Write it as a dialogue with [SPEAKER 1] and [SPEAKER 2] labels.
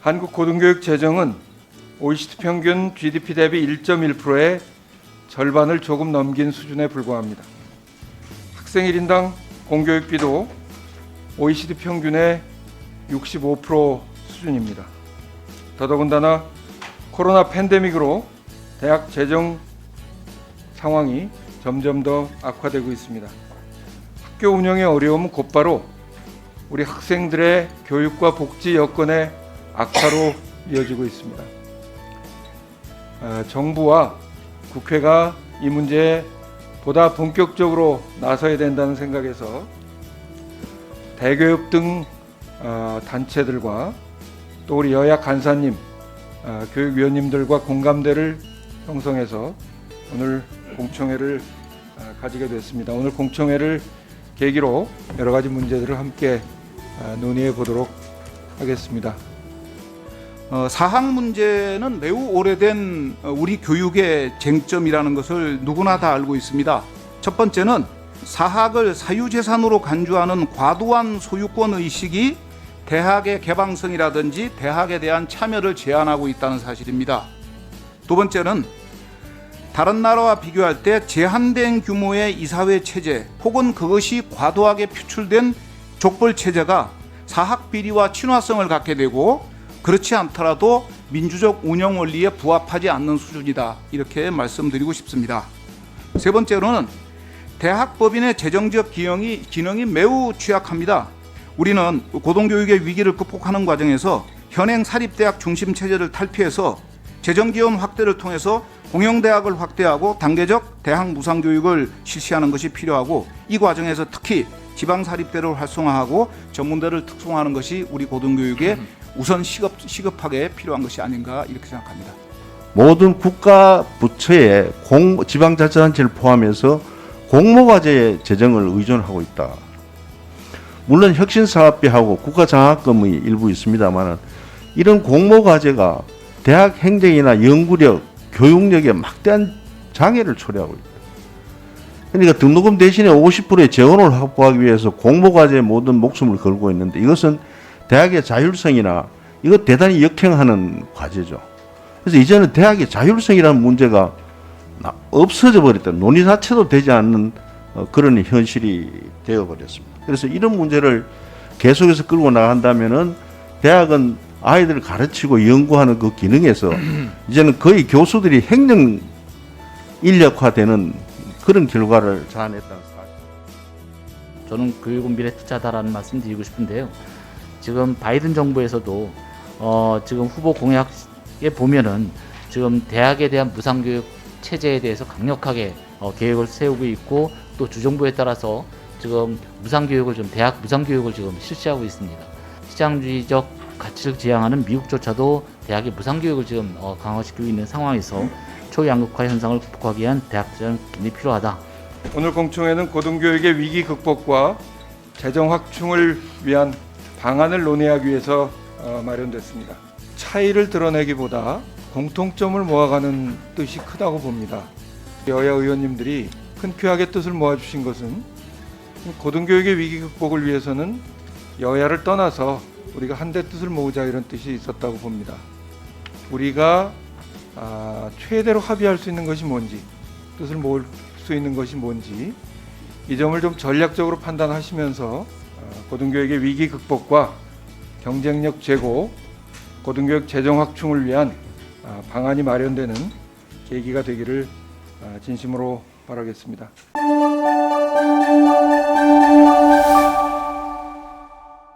[SPEAKER 1] 한국 고등교육 재정은 OECD 평균 GDP 대비 1.1%의 절반을 조금 넘긴 수준에 불과합니다. 학생 1인당 공교육비도 OECD 평균의 65% 수준입니다. 더더군다나 코로나 팬데믹으로 대학 재정 상황이 점점 더 악화되고 있습니다. 학교 운영의 어려움은 곧바로 우리 학생들의 교육과 복지 여건의 악화로 이어지고 있습니다. 아, 정부와 국회가 이 문제에 보다 본격적으로 나서야 된다는 생각에서 대교육 등 아, 단체들과 또 우리 여야 간사님, 아, 교육위원님들과 공감대를 형성해서 오늘 공청회를 아, 가지게 됐습니다. 오늘 공청회를 계기로 여러 가지 문제들을 함께 아, 논의해 보도록 하겠습니다.
[SPEAKER 2] 어, 사학 문제는 매우 오래된 어, 우리 교육의 쟁점이라는 것을 누구나 다 알고 있습니다. 첫 번째는 사학을 사유재산으로 간주하는 과도한 소유권 의식이 대학의 개방성이라든지 대학에 대한 참여를 제한하고 있다는 사실입니다. 두 번째는 다른 나라와 비교할 때 제한된 규모의 이사회 체제 혹은 그것이 과도하게 표출된 족벌 체제가 사학 비리와 친화성을 갖게 되고 그렇지 않더라도 민주적 운영 원리에 부합하지 않는 수준이다. 이렇게 말씀드리고 싶습니다. 세 번째로는 대학법인의 재정적 기능이, 기능이 매우 취약합니다. 우리는 고등교육의 위기를 극복하는 과정에서 현행 사립대학 중심 체제를 탈피해서 재정 지원 확대를 통해서 공영대학을 확대하고 단계적 대학 무상 교육을 실시하는 것이 필요하고 이 과정에서 특히 지방 사립대를 활성화하고 전문대를 특성화하는 것이 우리 고등교육의 우선 시급 시급하게 필요한 것이 아닌가 이렇게 생각합니다.
[SPEAKER 3] 모든 국가 부처의 공, 지방자치단체를 포함해서 공모과제 재정을 의존하고 있다. 물론 혁신사업비하고 국가장학금이 일부 있습니다만 이런 공모과제가 대학 행정이나 연구력, 교육력에 막대한 장애를 초래하고 있다. 그러니까 등록금 대신에 50%의 재원을 확보하기 위해서 공모과제에 모든 목숨을 걸고 있는데 이것은 대학의 자율성이나 이거 대단히 역행하는 과제죠. 그래서 이제는 대학의 자율성이라는 문제가 나- 없어져 버렸다. 논의 자체도 되지 않는 어, 그런 현실이 되어 버렸습니다. 그래서 이런 문제를 계속해서 끌고 나간다면은 대학은 아이들을 가르치고 연구하는 그 기능에서 이제는 거의 교수들이 행정 인력화되는 그런 결과를 자아냈다는 사실.
[SPEAKER 4] 저는 교육은 미래 투자다라는 말씀 드리고 싶은데요. 지금 바이든 정부에서도 어, 지금 후보 공약에 보면은 지금 대학에 대한 무상교육 체제에 대해서 강력하게 어, 계획을 세우고 있고 또 주정부에 따라서 지금 무상교육을 좀 대학 무상교육을 지금 실시하고 있습니다. 시장주의적 가치를 지향하는 미국조차도 대학의 무상교육을 지금 어, 강화시키고 있는 상황에서 초양극화 현상을 극복하기 위한 대학 재정 기능이 필요하다.
[SPEAKER 1] 오늘 공청회는 고등교육의 위기 극복과 재정 확충을 위한 방안을 논의하기 위해서 어, 마련됐습니다. 차이를 드러내기보다 공통점을 모아가는 뜻이 크다고 봅니다. 여야 의원님들이 큰 쾌하게 뜻을 모아주신 것은 고등교육의 위기 극복을 위해서는 여야를 떠나서 우리가 한대 뜻을 모으자 이런 뜻이 있었다고 봅니다. 우리가 아, 최대로 합의할 수 있는 것이 뭔지 뜻을 모을 수 있는 것이 뭔지 이 점을 좀 전략적으로 판단하시면서 어, 고등교육의 위기 극복과 경쟁력 제고, 고등교육 재정 확충을 위한 아, 방안이 마련되는 계기가 되기를 아, 진심으로 바라겠습니다.